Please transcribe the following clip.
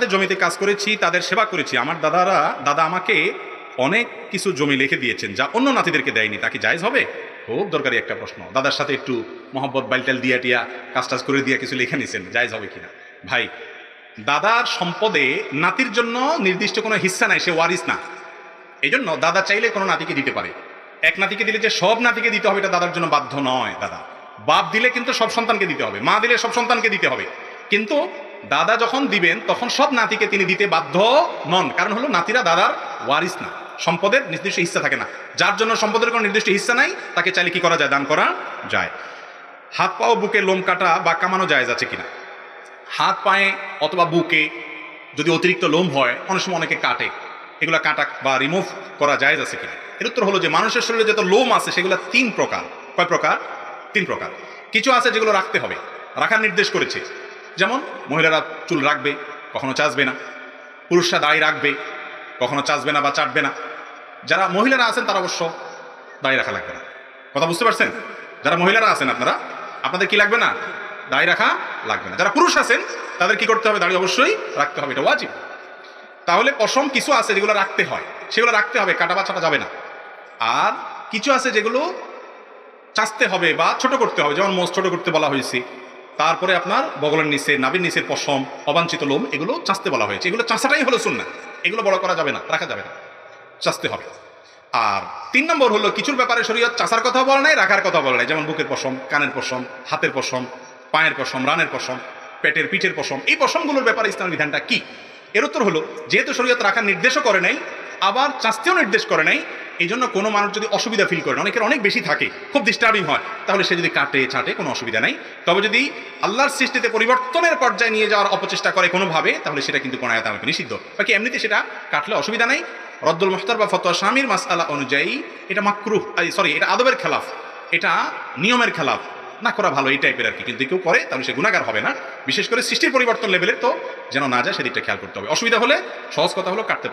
সাথে জমিতে কাজ করেছি, তাদের সেবা করেছি। আমার দাদারা, দাদা আমাকে অনেক কিছু জমি লিখে দিয়েছেন, যা অন্য নাতিদেরকে দেয়নি। তাকে জায়জ হবে? খুব দরকারি একটা প্রশ্ন। দাদার সাথে একটু মোহাম্মত বাইলটাল দিয়া টিয়া, কাজ টাজ করে দিয়া কিছু লিখে নিছেন, জায়জ হবে কিনা? ভাই, দাদার সম্পদে নাতির জন্য নির্দিষ্ট কোনো হিস্সা নাই, সে ওয়ারিস না। এই জন্য দাদা চাইলে কোনো নাতিকে দিতে পারে। এক নাতিকে দিলে যে সব নাতিকে দিতে হবে, এটা দাদার জন্য বাধ্য নয় দাদা। বাপ দিলে কিন্তু সব সন্তানকে দিতে হবে, মা দিলে সব সন্তানকে দিতে হবে। কিন্তু দাদা যখন দিবেন, তখন সব নাতিকে তিনি দিতে বাধ্য নন। কারণ হলো নাতিরা দাদার ওয়ারিস না। সম্পদের নির্দিষ্ট হিস্সা থাকে না। যার জন্য সম্পদের কোনো নির্দিষ্ট হিস্সা নাই, তাকে চাইলে কি করা যায়? দান করা যায়। হাত পা ও বুকে লোম কাটা বা কামানো যায় আছে কিনা? হাত পায়ে অথবা বুকে যদি অতিরিক্ত লোম হয়, অনেক সময় অনেকে কাটে। এগুলো কাটা বা রিমুভ করা যায় আছে কিনা? এর উত্তর হলো যে, মানুষের শরীরে যত লোম আছে, সেগুলো তিন প্রকার। কয় প্রকার? তিন প্রকার। কিছু আছে যেগুলো রাখতে হবে। রাখার নির্দেশ করেছে। যেমন মহিলারা চুল রাখবে, কখনো চাচবে না। পুরুষরা দাড়ি রাখবে, কখনো চাচবে না বা চাটবে না। যারা মহিলারা আছেন তারা অবশ্য দাড়ি রাখা লাগবে না। কথা বুঝতে পারছেন? যারা মহিলারা আছেন আপনারা, আপনাদের কি লাগবে না? দাড়ি রাখা লাগবে না। যারা পুরুষ আছেন, তাদের কি করতে হবে? দাড়ি অবশ্যই রাখতে হবে, এটা ওয়াজিব। তাহলে পশম কিছু আছে যেগুলো রাখতে হয়। সেগুলো রাখতে হবে, কাটা বা ছাটা যাবে না। আর কিছু আছে যেগুলো চাচতে হবে বা ছোট করতে হবে, যেমন মোষ ছোট করতে বলা হয়েছে। তারপরে আপনার বগলের নিচে নাবির নিচের পশম, অবাঞ্ছিত লোম, এগুলো চাচতে বলা হয়েছে। এগুলো চাষাটাই হলো শুন না এগুলো বড় করা যাবে না, রাখা যাবে না। চাচতে হবে। আর তিন নম্বর হলো, কিছুর ব্যাপারে শরীয়ত চাষার কথা বলা নাই, রাখার কথা বলা নাই। যেমন বুকের পশম, কানের পশম, হাতের পশম, পায়ের পশম, রানের পশম, পেটের পিঠের পশম। এই পশমগুলোর ব্যাপারে ইসলামের বিধানটা কি? এর উত্তর হলো, যেহেতু শরীয়ত রাখার নির্দেশও করে নাই, আবার চাস্তেও নির্দেশ করে নাই এই জন্য কোনো মানুষ যদি অসুবিধা ফিল করে অনেকের অনেক বেশি থাকে, খুব ডিস্টার্বিং হয়, তাহলে সে যদি কাটে ছাটে কোনো অসুবিধা নাই। তবে যদি আল্লাহর সৃষ্টিতে পরিবর্তনের পর্যায়ে নিয়ে যাওয়ার অপচেষ্টা করে কোনোভাবে, তাহলে সেটা কিন্তু কোনো আয়াত নিষিদ্ধ। বাকি এমনিতে সেটা কাটলে অসুবিধা নাই। রদ্দুল মুখতার বা ফতোয়া স্বামীর মাসালা অনুযায়ী এটা মাকরুহ সরি এটা আদবের খেলাফ, এটা নিয়মের খেলাফ। না করা ভালো এই টাইপের আর কি। কিন্তু কেউ করে, তাহলে সে গুণাগার হবে না। বিশেষ করে সৃষ্টির পরিবর্তন লেভেলের তো যেন না যায়, সেদিকটা খেয়াল করতে হবে। অসুবিধা হলে সহজ কথা হলো কাটতে